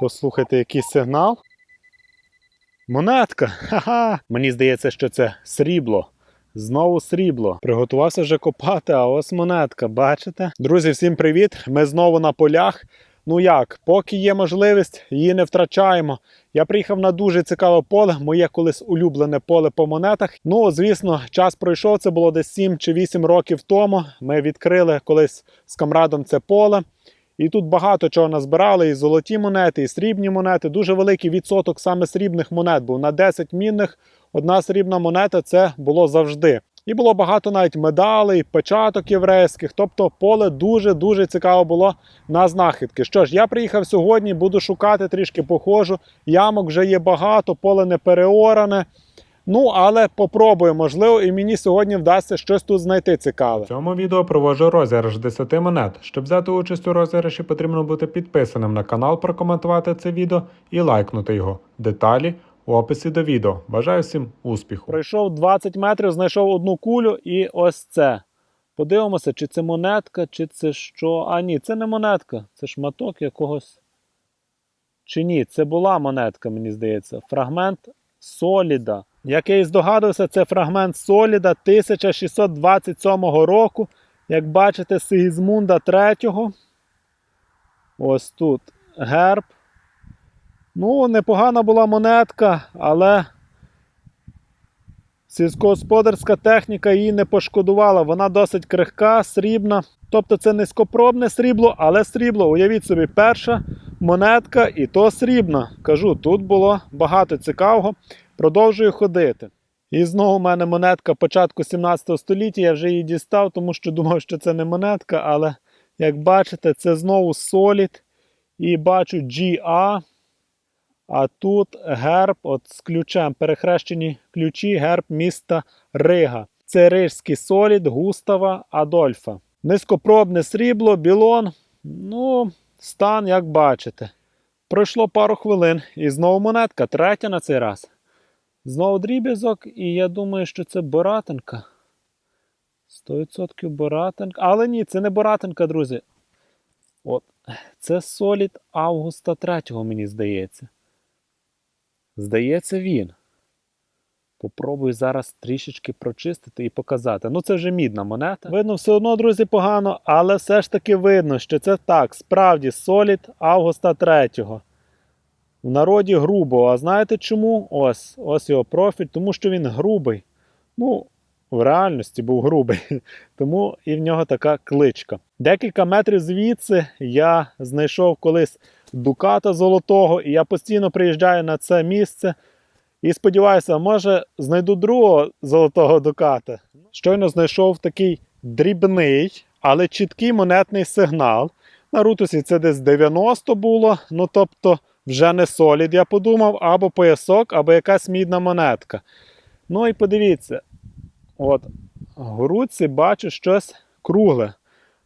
Послухайте, який сигнал. Монетка! Ха-ха! Мені здається, що це срібло. Знову срібло. Приготувався вже копати, а ось монетка, бачите? Друзі, всім привіт! Ми знову на полях. Ну як, поки є можливість, її не втрачаємо. Я приїхав на дуже цікаве поле, моє колись улюблене поле по монетах. Ну, звісно, час пройшов. Це було десь 7 чи 8 років тому. Ми відкрили колись з камрадом це поле. І тут багато чого назбирали: і золоті монети, і срібні монети. Дуже великий відсоток саме срібних монет був. На 10 мінних одна срібна монета це було завжди. І було багато навіть медалей, печаток єврейських. Тобто поле дуже-дуже цікаво було на знахідки. Що ж, я приїхав сьогодні, буду шукати трішки похожу. Ямок вже є багато, поле не переоране. Ну, але попробую, можливо, і мені сьогодні вдасться щось тут знайти цікаве. В цьому відео проводжу розіграш 10 монет. Щоб взяти участь у розіграші, потрібно бути підписаним на канал, прокоментувати це відео і лайкнути його. Деталі у описі до відео. Бажаю всім успіху. Пройшов 20 метрів, знайшов одну кулю і ось це. Подивимося, чи це монетка, чи це що. А ні, це не монетка, це шматок якогось. Чи ні, це була монетка, мені здається. Фрагмент Соліда. Як я і здогадувався, це фрагмент Соліда 1627 року. Як бачите, Сигізмунда III. Ось тут герб. Ну, непогана була монетка, але сільськогосподарська техніка її не пошкодувала. Вона досить крихка, срібна. Тобто це низькопробне срібло, але срібло. Уявіть собі, перша монетка і то срібна. Кажу, тут було багато цікавого. Продовжую ходити. І знову у мене монетка початку 17 століття. Я вже її дістав, тому що думав, що це не монетка, але як бачите, це знову солід. І бачу GA. А тут герб от з ключем, перехрещені ключі, герб міста Рига. Це рижський солід Густава Адольфа. Низькопробне срібло, білон. Ну, стан, як бачите. Пройшло пару хвилин, і знову монетка, третя на цей раз. Знову дріб'язок, і я думаю, що це Боратинка. 100% Боратинка. Але ні, це не Боратинка, друзі. От, Це солід Августа 3, мені здається. Здається, він. Попробую зараз трішечки прочистити і показати. Ну, це вже мідна монета. Видно, все одно, друзі, погано, але все ж таки видно, що це так, справді солід Августа 3. В народі грубо. А знаєте чому? Ось ось його профіль, тому що він грубий. Ну, в реальності був грубий. Тому і в нього така кличка. Декілька метрів звідси я знайшов колись дуката золотого, і я постійно приїжджаю на це місце. І сподіваюся, може знайду другого золотого дуката. Щойно знайшов такий дрібний, але чіткий монетний сигнал. На рутусі це десь 90 було. Ну тобто вже не солід, я подумав, або поясок, або якась мідна монетка. Ну і подивіться, от в руці бачу щось кругле.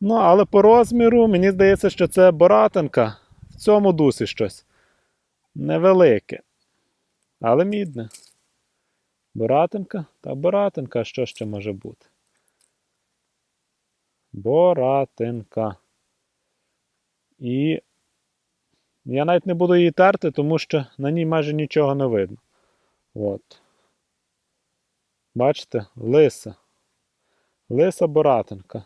Ну, але по розміру мені здається, що це боратинка. В цьому дусі щось. Невелике. Але мідне. Боратинка та боратинка, що ще може бути? Боратинка. І я навіть не буду її терти, тому що на ній майже нічого не видно. От. Бачите, лиса. Лиса боратинка.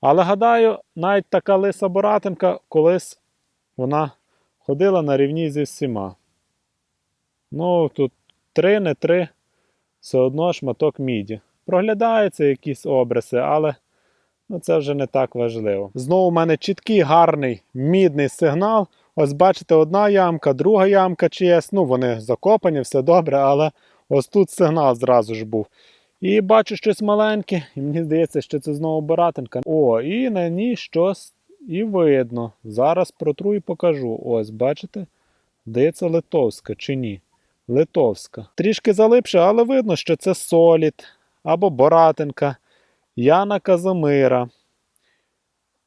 Але гадаю, навіть така лиса боратинка колись вона ходила на рівні зі всіма. Ну, тут три, не три, все одно шматок міді. Проглядаються якісь обриси, але ну, це вже не так важливо. Знову у мене чіткий гарний мідний сигнал. Ось бачите, одна ямка, друга ямка чиясь. Ну, вони закопані, все добре, але ось тут сигнал зразу ж був. І бачу щось маленьке, і мені здається, що це знову боратинка. О, і на ній щось і видно. Зараз протру і покажу. Ось, бачите? Здається, литовська чи ні? Литовська. Трішки залипше, але видно, що це солід або боратинка Яна Казимира.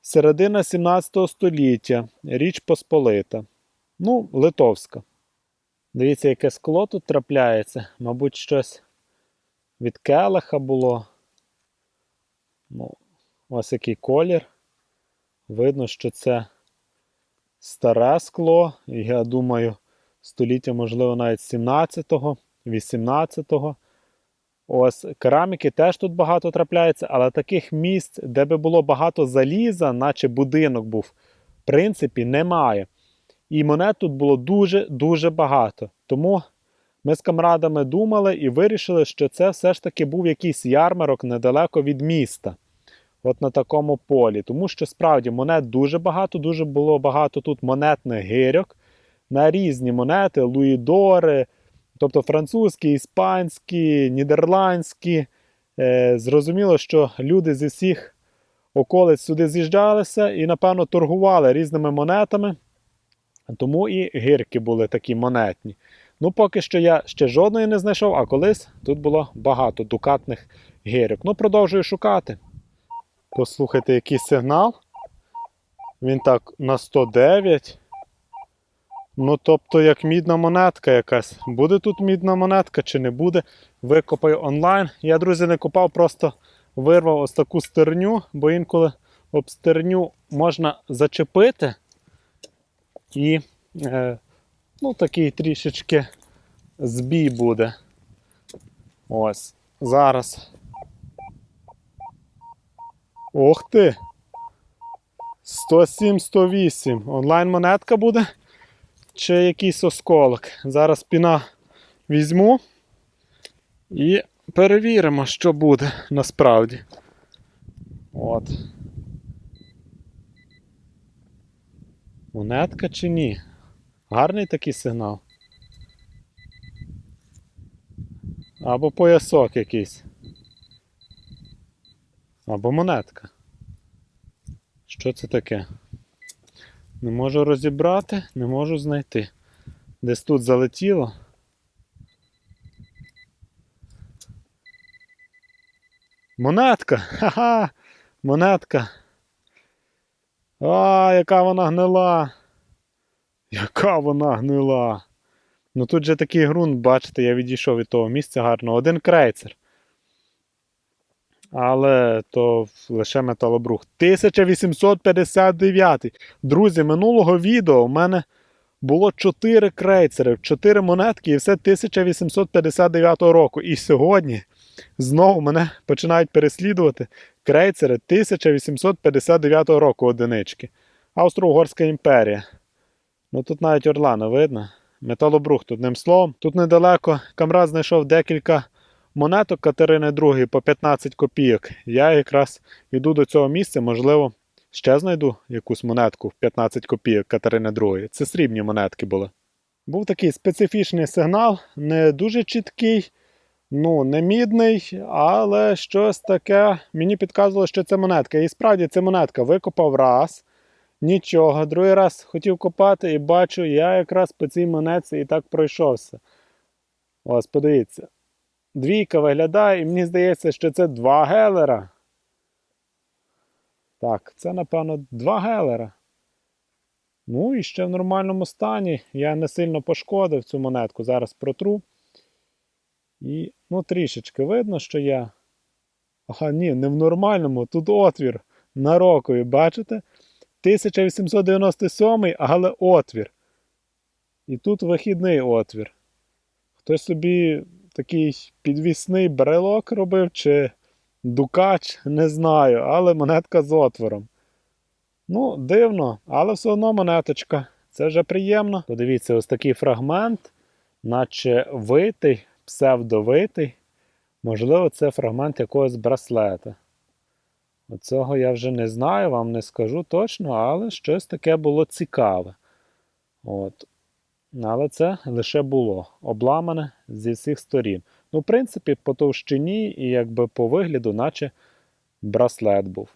Середина 17 століття. Річ Посполита. Ну, литовська. Дивіться, яке скло тут трапляється. Мабуть, щось від келиха було. Ну, Ось який колір. Видно, що це старе скло, я думаю, століття, можливо, навіть 17-го, 18-го. Ось кераміки теж тут багато трапляється, але таких місць, де би було багато заліза, наче будинок був, в принципі, немає. І монет тут було дуже-дуже багато. Тому ми з камрадами думали і вирішили, що це все ж таки був якийсь ярмарок недалеко від міста. От на такому полі. Тому що справді монет дуже багато, дуже було багато тут монетних гирьок на різні монети, луїдори, тобто французькі, іспанські, нідерландські. Е, зрозуміло, що люди зі всіх околиць сюди з'їжджалися і, напевно, торгували різними монетами. Тому і гирки були такі монетні. Ну, поки що я ще жодної не знайшов, а колись тут було багато дукатних гирок. Ну, продовжую шукати. Послухайте, який сигнал. Він так на 109. Ну, тобто, як мідна монетка якась. Буде тут мідна монетка чи не буде? Викопаю онлайн. Я, друзі, не копав, просто вирвав ось таку стерню, бо інколи об стерню можна зачепити. І е, ну, такий трішечки збій буде. Ось. Зараз. Ох ти! 107-108. Онлайн монетка буде? Чи якийсь осколок? Зараз піна візьму і перевіримо, що буде насправді. От. Монетка чи ні? Гарний такий сигнал. Або поясок якийсь. Або монетка. Що це таке? Не можу розібрати, не можу знайти. Десь тут залетіло. Монетка! Ха-ха! Монетка! А, яка вона гнила! Яка вона гнила! Ну тут же такий ґрунт, бачите, я відійшов від того місця гарного. Один крейцер. Але то лише металобрух. 1859. Друзі, минулого відео у мене було 4 крейцери, 4 монетки і все 1859 року. І сьогодні знову мене починають переслідувати крейцери 1859 року одинички. Австро-Угорська імперія. Ну тут навіть Орлана видно. Металобрух, одним словом. Тут недалеко Камрад знайшов декілька монеток Катерини II по 15 копійок. Я якраз йду до цього місця, можливо, ще знайду якусь монетку в 15 копійок Катерини II. Це срібні монетки були. Був такий специфічний сигнал, не дуже чіткий, ну, не мідний, але щось таке мені підказувало, що це монетка. І справді це монетка викопав раз. Нічого, другий раз хотів копати і бачу, я якраз по цій монетці і так пройшовся. Ось, подивіться. Двійка виглядає, і мені здається, що це два гелера. Так, це, напевно, два гелера. Ну і ще в нормальному стані. Я не сильно пошкодив цю монетку. Зараз протру. І, ну, трішечки видно, що я. Ага, ні, не в нормальному. Тут отвір на рокові, бачите? 1897, але отвір. І тут вихідний отвір. Хтось собі такий підвісний брелок робив, чи дукач, не знаю, але монетка з отвором. Ну, дивно, але все одно монеточка. Це вже приємно. Подивіться, ось такий фрагмент, наче витий, псевдовитий. Можливо, це фрагмент якогось браслета. Оцього я вже не знаю, вам не скажу точно, але щось таке було цікаве. От. Але це лише було обламане зі всіх сторін. Ну, в принципі, по товщині і якби по вигляду, наче браслет був.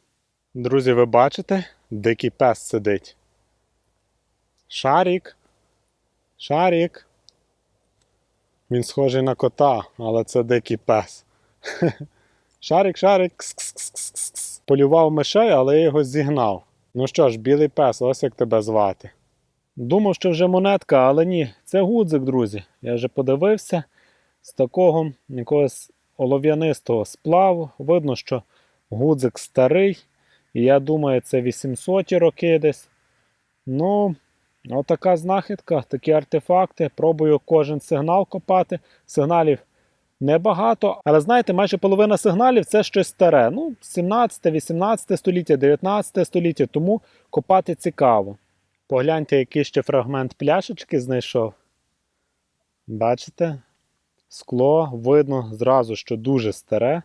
Друзі, ви бачите, дикий пес сидить. Шарік. Шарік. Він схожий на кота, але це дикий пес. Шарик, шарик. Полював мишей, але я його зігнав. Ну що ж, білий пес, ось як тебе звати. Думав, що вже монетка, але ні, це гудзик, друзі. Я вже подивився з такого якогось олов'янистого сплаву. Видно, що гудзик старий. І я думаю, це 800 роки десь. Ну, Отака знахідка, такі артефакти. Пробую кожен сигнал копати. Сигналів небагато, але знаєте, майже половина сигналів це щось старе. Ну, 17, 18 століття, 19 століття, тому копати цікаво. Погляньте, який ще фрагмент пляшечки знайшов. Бачите? Скло видно зразу, що дуже старе.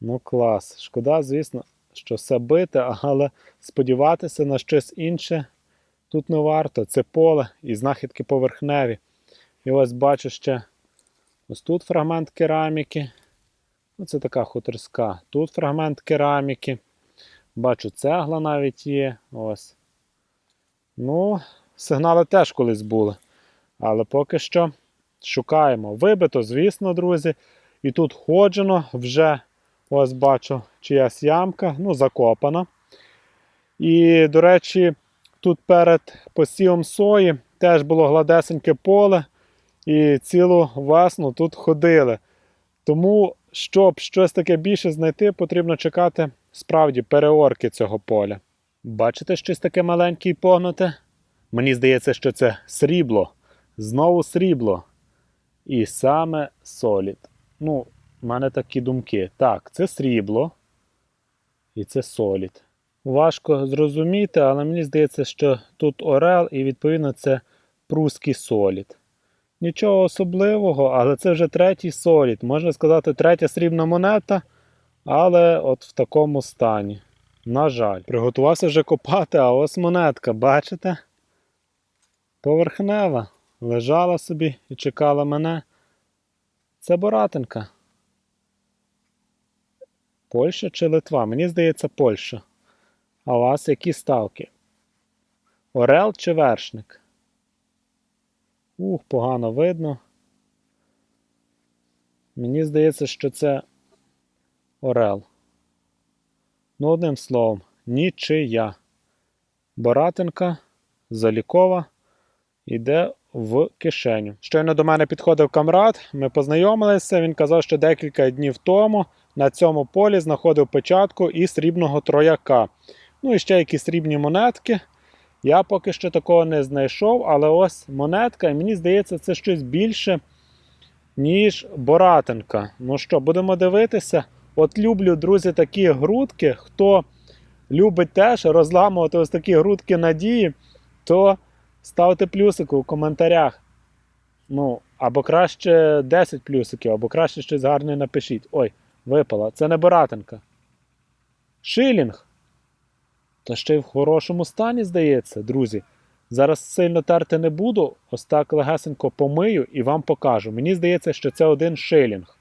Ну, клас. Шкода, звісно, що все бите, але сподіватися на щось інше тут не варто. Це поле і знахідки поверхневі. І ось бачу ще ось тут фрагмент кераміки. Ну, це така хуторська. Тут фрагмент кераміки. Бачу, цегла навіть є. Ось. Ну, сигнали теж колись були. Але поки що шукаємо. Вибито, звісно, друзі. І тут ходжено вже, ось бачу, чиясь ямка, ну, закопана. І, до речі, тут перед посівом сої теж було гладесеньке поле, і цілу весну тут ходили. Тому, щоб щось таке більше знайти, потрібно чекати справді переорки цього поля. Бачите щось таке маленьке і погнуте? Мені здається, що це срібло. Знову срібло. І саме солід. Ну, в мене такі думки. Так, це срібло. І це солід. Важко зрозуміти, але мені здається, що тут орел і відповідно це прусський солід. Нічого особливого, але це вже третій солід. Можна сказати, третя срібна монета, але от в такому стані. На жаль, приготувався вже копати, а ось монетка, бачите? Поверхнева. Лежала собі і чекала мене. Це Боратинка. Польща чи Литва? Мені здається, Польща. А у вас які ставки? Орел чи вершник? Ух, погано видно. Мені здається, що це Орел. Ну, одним словом, нічия. Боратинка залікова йде в кишеню. Щойно до мене підходив камрад, ми познайомилися. Він казав, що декілька днів тому на цьому полі знаходив печатку і срібного трояка. Ну і ще якісь срібні монетки. Я поки що такого не знайшов, але ось монетка, і мені здається, це щось більше, ніж Боратинка. Ну що, будемо дивитися. От люблю, друзі, такі грудки. Хто любить теж розламувати ось такі грудки надії, то ставте плюсики у коментарях. Ну, або краще 10 плюсиків, або краще щось гарне напишіть. Ой, випала. Це не Боратинка. Шилінг. Та ще й в хорошому стані, здається, друзі. Зараз сильно терти не буду, ось так легесенько помию і вам покажу. Мені здається, що це один шилінг.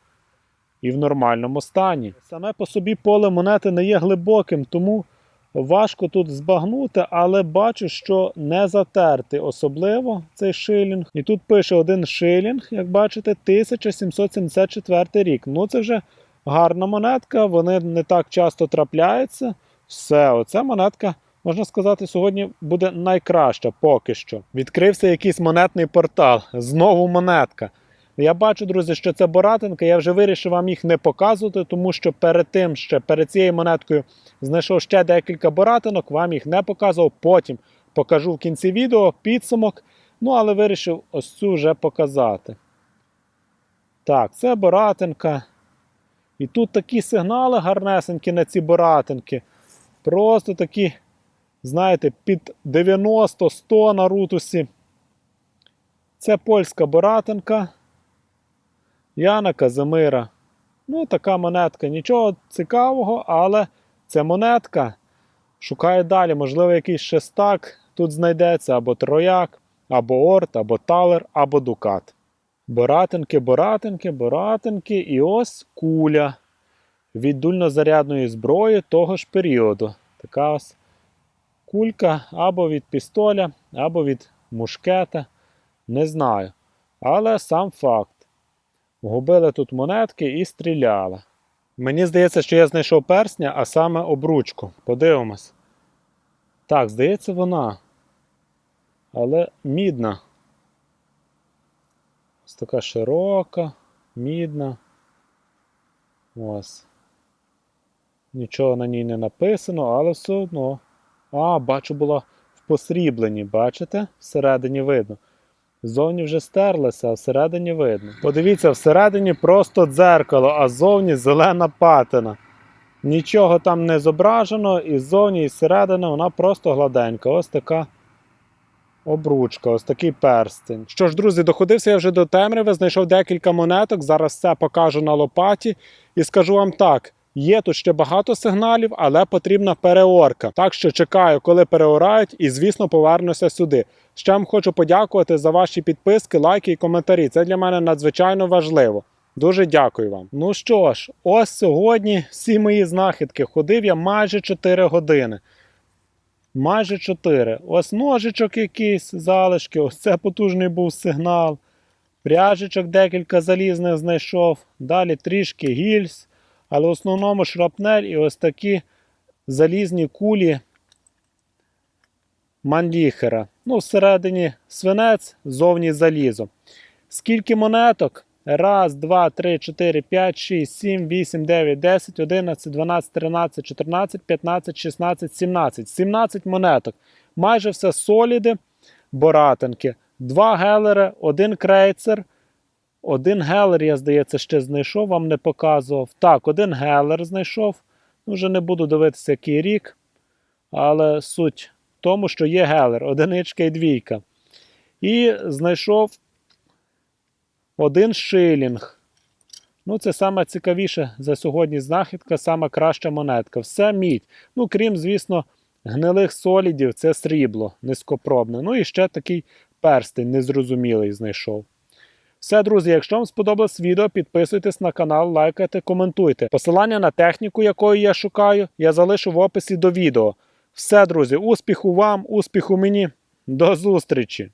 І в нормальному стані. Саме по собі поле монети не є глибоким, тому важко тут збагнути, але бачу, що не затертий особливо цей шилінг. І тут пише один шилінг, як бачите, 1774 рік. Ну це вже гарна монетка, вони не так часто трапляються. Все, оця монетка, можна сказати, сьогодні буде найкраща поки що. Відкрився якийсь монетний портал. Знову монетка. Я бачу, друзі, що це Боратинка. Я вже вирішив вам їх не показувати, тому що перед тим, ще перед цією монеткою знайшов ще декілька боратинок, вам їх не показував. Потім покажу в кінці відео підсумок. Ну, але вирішив ось цю вже показати. Так, це Боратинка. І тут такі сигнали гарнесенькі на ці Боратинки. Просто такі, знаєте, під 90-100 на рутусі. Це польська Боратинка. Яна Казимира. Ну, така монетка. Нічого цікавого, але це монетка. Шукаю далі, можливо, якийсь шестак тут знайдеться, або трояк, або орт, або талер, або дукат. Боратинки, боратинки, боратинки. І ось куля від дульнозарядної зброї того ж періоду. Така ось кулька або від пістоля, або від мушкета. Не знаю. Але сам факт. Губили тут монетки і стріляли. Мені здається, що я знайшов персня, а саме обручку. Подивимось. Так, здається, вона. Але мідна. Ось така широка, мідна. Ось. Нічого на ній не написано, але все одно. А, бачу, була в посрібленні, бачите? Всередині видно. Ззовні вже стерлася, а всередині видно. Подивіться, всередині просто дзеркало, а ззовні зелена патина. Нічого там не зображено, і ззовні, і зсередини вона просто гладенька. Ось така обручка, ось такий перстень. Що ж, друзі, доходився я вже до темряви, знайшов декілька монеток. Зараз все покажу на лопаті. І скажу вам так: є тут ще багато сигналів, але потрібна переорка. Так що чекаю, коли переорають, і звісно повернуся сюди. Ще вам хочу подякувати за ваші підписки, лайки і коментарі. Це для мене надзвичайно важливо. Дуже дякую вам. Ну що ж, ось сьогодні всі мої знахідки. Ходив я майже 4 години. Майже 4. Ось ножичок якийсь, залишки, ось це потужний був сигнал. Пряжечок декілька залізних знайшов. Далі трішки гільз. Але в основному шрапнель і ось такі залізні кулі Манліхера. Ну, всередині свинець, зовні залізо. Скільки монеток? Раз, два, три, чотири, п'ять, шість, сім, вісім, дев'ять, десять, одинадцять, дванадцять, тринадцять, чотирнадцять, п'ятнадцять, шістнадцять, сімнадцять. Сімнадцять монеток. Майже все соліди, боратинки. Два гелери, один крейцер. Один гелер, я здається, ще знайшов, вам не показував. Так, один гелер знайшов. Ну, Вже не буду дивитися, який рік. Але суть в тому, що є гелер, одиничка і двійка. І знайшов один шилінг. Ну, це саме цікавіше за сьогодні знахідка, сама краща монетка. Все мідь. Ну, крім, звісно, гнилих солідів, це срібло низькопробне. Ну і ще такий перстень незрозумілий знайшов. Все, друзі, якщо вам сподобалось відео, підписуйтесь на канал, лайкайте, коментуйте. Посилання на техніку, якої я шукаю, я залишу в описі до відео. Все, друзі, успіху вам, успіху мені. До зустрічі!